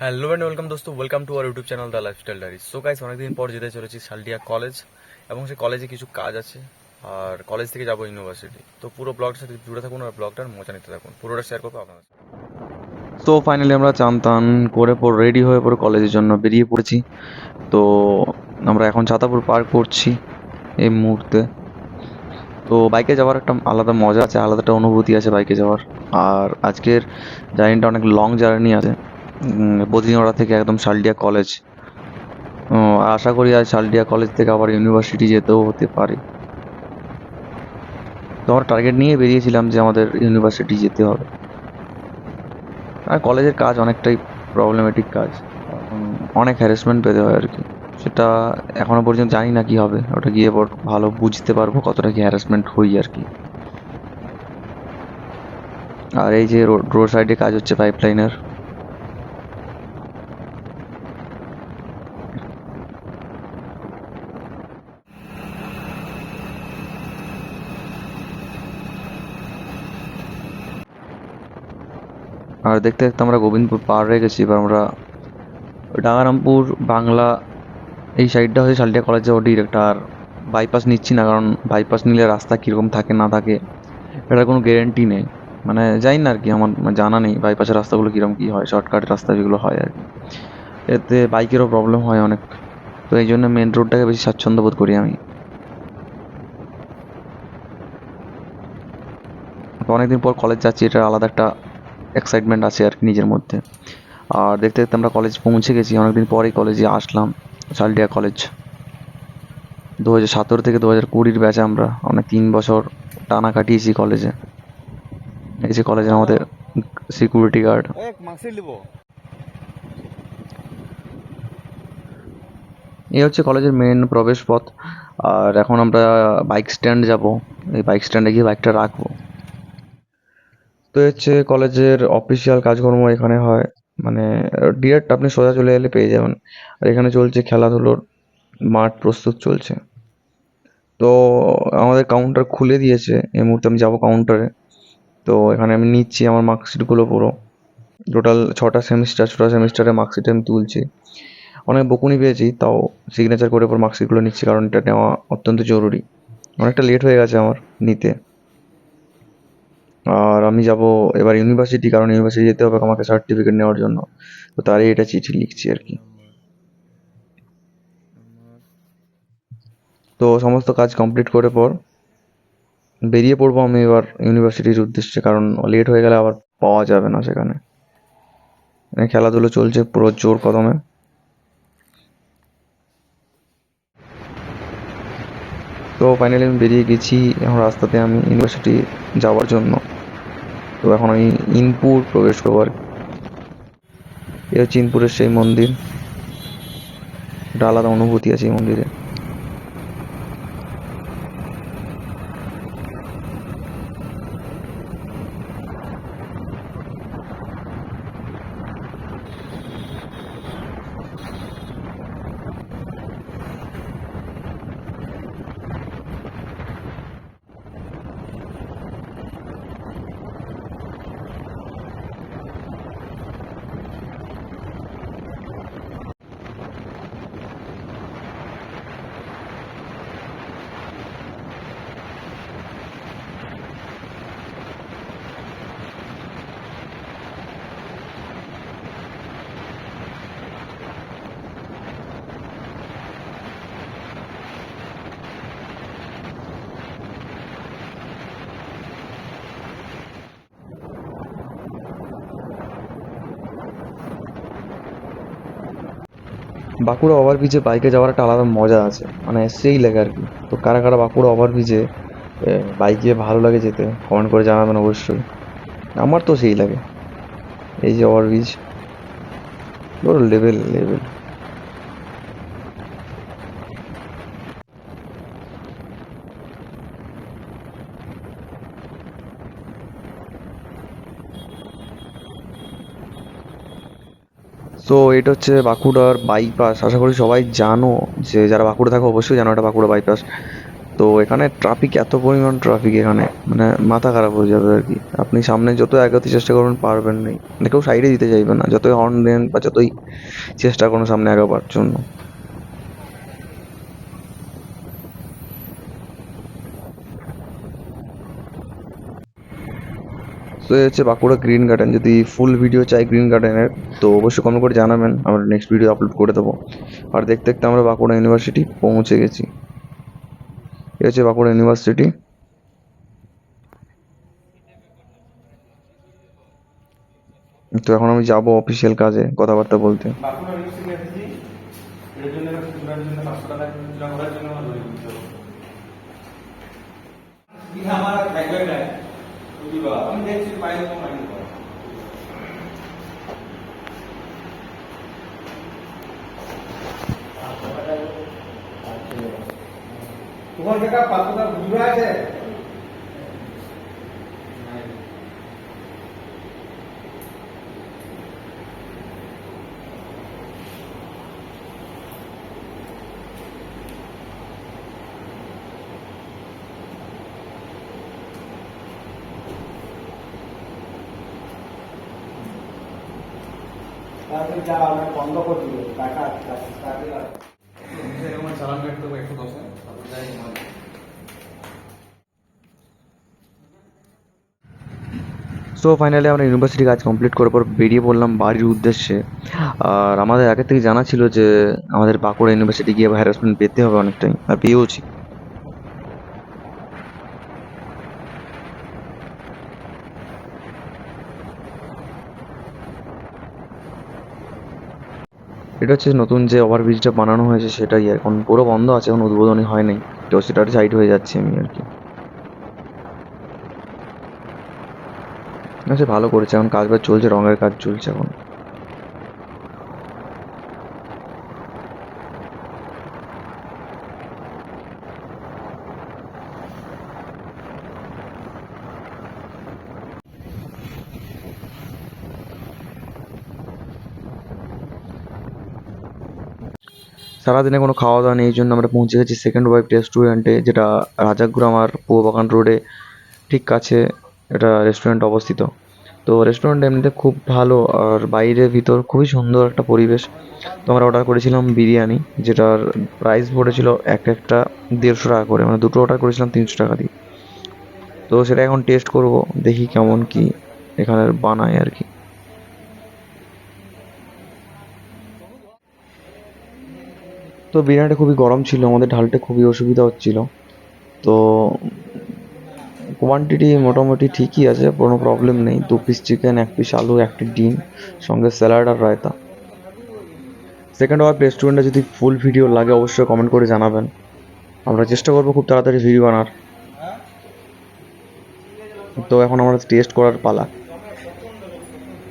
Hello and welcome দোস্ত welcome to our YouTube channel the lifestyle diary so guys অনেকদিন পর যেতে চলেছি সালডিয়া কলেজ এবং সেই কলেজে কিছু কাজ আছে, আর কলেজ থেকে যাব ইউনিভার্সিটি তো পুরো ব্লগটার সাথে জুড়ে থাকুন আর ব্লগটার মজা নিতে থাকুন। পুরোটা শেয়ার করব আপনার তো ফাইনালি আমরা চান টান করে পর রেডি হয়ে পরে কলেজের জন্য বেরিয়ে পড়েছি। তো আমরা এখন ছাতাপুর পার্ক করছি এই মুহূর্তে। তো বাইকে যাওয়ার একটা আলাদা মজা আছে আলাদা একটা অনুভূতি আছে বাইকে যাওয়ার। আর আজকের জার্নিটা অনেক লং জার্নি আছে। উম, থেকে একদম শালডিয়া কলেজ। আশা করি আর শালডিয়া কলেজ থেকে আবার ইউনিভার্সিটি যেতেও হতে পারে। তো আমরা টার্গেট নিয়ে বেরিয়েছিলাম যে আমাদের ইউনিভার্সিটি যেতে হবে। আর কলেজের কাজ অনেকটাই প্রবলেমেটিক কাজ। অনেক হ্যারাসমেন্ট পেতে হয় আর কি সেটা এখনও পর্যন্ত জানি না কি হবে। ওটা গিয়ে পর ভালো বুঝতে পারব কতটা কি হ্যারাসমেন্ট হই আর কি আর এই যে রোড রোড সাইডে কাজ হচ্ছে পাইপ লাইনের আর দেখতে দেখতে আমরা গোবিন্দপুর পার হয়ে গেছি, এবার আমরা ডাঙ্গারামপুর, বাংলা, এই সাইডটা হচ্ছে শালটিয়া কলেজে ও ডিরেক্ট আর বাইপাস নিচ্ছি না, কারণ বাইপাস নিলে রাস্তা কীরকম থাকে, না থাকে এটার কোনো গ্যারেন্টি নেই। মানে জানি না আর কি, আমার মানে জানা নেই বাইপাসের রাস্তাগুলো কীরকম কী হয় শর্টকাট রাস্তা যেগুলো হয় আর কি। এতে বাইকেরও প্রবলেম হয় অনেক। তো এই জন্য মেন রোডটাকে বেশি স্বাচ্ছন্দ্য বোধ করি আমি। অনেকদিন পর কলেজ যাচ্ছি এটা আলাদা একটা এক্সাইটমেন্ট আছে আর কি নিজের মধ্যে। আর দেখতে দেখতে আমরা কলেজ পৌঁছে গেছি অনেকদিন পরেই কলেজে আসলাম শালডিয়া কলেজ দু হাজার সতেরো থেকে দু হাজার কুড়ির ব্যাচে আমরা অনেক তিন বছর টানা কাটিয়েছি কলেজে এই যে কলেজে আমাদের সিকিউরিটি গার্ড এই হচ্ছে কলেজের মেন প্রবেশ পথ আর এখন আমরা বাইক স্ট্যান্ড যাব। এই বাইক স্ট্যান্ডে গিয়ে বাইকটা রাখব। তো হচ্ছে কলেজের অফিসিয়াল কাজকর্ম এখানে হয়। মানে ডিরেক্ট আপনি সোজা চলে এলে পেয়ে যাবেন। আর এখানে চলছে খেলাধুলোর মাঠ প্রস্তুত চলছে। তো আমাদের কাউন্টার খুলে দিয়েছে। এই মুহূর্তে আমি যাব কাউন্টারে তো এখানে আমি নিচ্ছি আমার মার্কশিটগুলো পুরো। টোটাল ছটা সেমিস্টার ছটা সেমিস্টারে মার্কশিট আমি তুলছি। অনেক বকুনি পেয়েছি, তাও সিগনেচার করে পর মার্কশিটগুলো নিচ্ছি, কারণ এটা নেওয়া অত্যন্ত জরুরি। অনেকটা লেট হয়ে গেছে আমার নিতে। আর আমি যাব এবার ইউনিভার্সিটি কারণ ইউনিভার্সিটি যেতে হবে আমাকে সার্টিফিকেট নেওয়ার জন্য। তো তারই এটা চিঠি লিখছি আর কি। তো সমস্ত কাজ কমপ্লিট করে পর বেরিয়ে পড়ব আমি এবার ইউনিভার্সিটির উদ্দেশ্যে, কারণ লেট হয়ে গেলে আবার পাওয়া যাবে না সেখানে। খেলাধুলো চলছে পুরো জোর কদমে। তো ফাইনালি আমি বেরিয়ে গেছি, এখন রাস্তাতে আমি ইউনিভার্সিটি যাওয়ার জন্য। তো এখন আমি ইনপুর প্রবেশ করব আর। এ হচ্ছে ইনপুরের সেই মন্দির একটা আলাদা অনুভূতি আছে এই মন্দিরে বাঁকুড়া ওভারব্রিজে বাইকে যাওয়ার একটা আলাদা মজা আছে। মানে সেই লাগে আর কি। তো কারা কারা বাঁকুড়া ওভারব্রিজে বাইকে ভালো লাগে যেতে কমেন্ট করে জানাবেন অবশ্যই। আমার তো সেই লাগে। এই যে ওভারব্রিজ পুরো লেভেল লেভেল সো এটা হচ্ছে বাঁকুড়ার বাইপাস আশা করি সবাই জানো যে যারা বাঁকুড়া থাকো অবশ্যই জানো এটা বাঁকুড়া বাইপাস তো এখানে ট্রাফিক এত পরিমাণ ট্রাফিক এখানে মানে মাথা খারাপ হয়ে যাবে আর কি। আপনি সামনে যত এগোতে চেষ্টা করবেন, পারবেন নেই। মানে কেউ সাইডে দিতে চাইবে না, যতই হর্ন দেন বা যতই চেষ্টা করুন সামনে এগোবার জন্য। তো এই হচ্ছে বাঁকুড়া গ্রিন গার্ডেন যদি ফুল ভিডিও চাই গ্রিন গার্ডেনের তো অবশ্যই কমেন্ট করে জানাবেন। আমরা নেক্সট ভিডিও আপলোড করে দেবো। আর দেখতে দেখতে আমরা বাঁকুড়া ইউনিভার্সিটি পৌঁছে গেছি। এই হচ্ছে বাঁকুড়া ইউনিভার্সিটি তো এখন আমি যাব অফিসিয়াল কাজে কথাবার্তা বলতে। আমার গ্র্যাজুয়েট है আমি দেখছি বাইরে মাইন্ড করো তোমার বেটা পাতলা বুড়ো আছে? সো ফাইনালি আমরা ইউনিভার্সিটি কাজ কমপ্লিট করার পর বেরিয়ে পড়লাম বাড়ির উদ্দেশ্যে। আর আমাদের আগে থেকে জানা ছিল যে, আমাদের বাঁকুড়া ইউনিভার্সিটি গিয়ে হ্যারাসমেন্ট পেতে হবে অনেকটাই, আর পেয়েওছি। এটা হচ্ছে নতুন যে ওভারব্রিজটা বানানো হয়েছে সেটাই এখন পুরো বন্ধ আছে, এখন উদ্বোধনী হয় নাই। তো সেটার সাইড হয়ে যাচ্ছে আমি আর কি। আচ্ছা ভালো করেছে। এখন কাজ বাজ চলছে, রঙের কাজ চলছে এখন। সারাদিনে কোনো খাওয়া দাওয়া নেই, এই জন্য আমরা পৌঁছে গেছি সেকেন্ড ওয়াইফ রেস্টুরেন্টে যেটা রাজাগ্রাম আর পূর্ববাগান রোডে ঠিক কাছে এটা রেস্টুরেন্ট অবস্থিত। তো রেস্টুরেন্ট এমনিতে খুব ভালো আর বাইরে ভিতর খুবই সুন্দর একটা পরিবেশ। তো আমরা অর্ডার করেছিলাম বিরিয়ানি, যেটার প্রাইস পড়েছিল এক একটা দেড়শো টাকা করে মানে দুটো অর্ডার করেছিলাম তিনশো টাকা দিয়ে। তো সেটা এখন টেস্ট করব, দেখি কেমন কি এখানে বানায় আর কি। তো বিরিয়ানিটা খুবই গরম ছিল, আমাদের ঢালতে খুবই অসুবিধা হচ্ছিল। তো কোয়ান্টিটি মোটামুটি ঠিকই আছে, কোনো প্রবলেম নেই। দু পিস চিকেন এক পিস আলু, একটি ডিম, সঙ্গে স্যালাড আর রায়তা। সেকেন্ড ওয়াইফ রেস্টুরেন্টে যদি ফুল ভিডিও লাগে, অবশ্যই কমেন্ট করে জানাবেন। আমরা চেষ্টা করব খুব তাড়াতাড়ি ভিডিও আনার তো এখন আমরা টেস্ট করার পালা।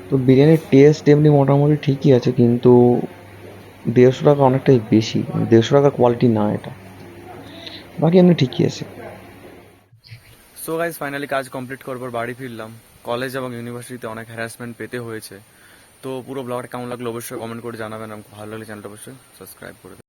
তো বিরিয়ানির টেস্ট এমনি মোটামুটি ঠিকই আছে, কিন্তু দেড়শো টাকা অনেকটাই বেশি দেড়শো টাকা কোয়ালিটি না এটা। বাকি এমনি ঠিকই আছে। সো গাইজ ফাইনালি কাজ কমপ্লিট করার পর বাড়ি ফিরলাম। কলেজ এবং ইউনিভার্সিটিতে অনেক হ্যারাসমেন্ট পেতে হয়েছে। তো পুরো ব্লগটা কেমন লাগল অবশ্যই কমেন্ট করে জানাবেন। ভালো লাগলে চ্যানেলটা অবশ্যই সাবস্ক্রাইব করে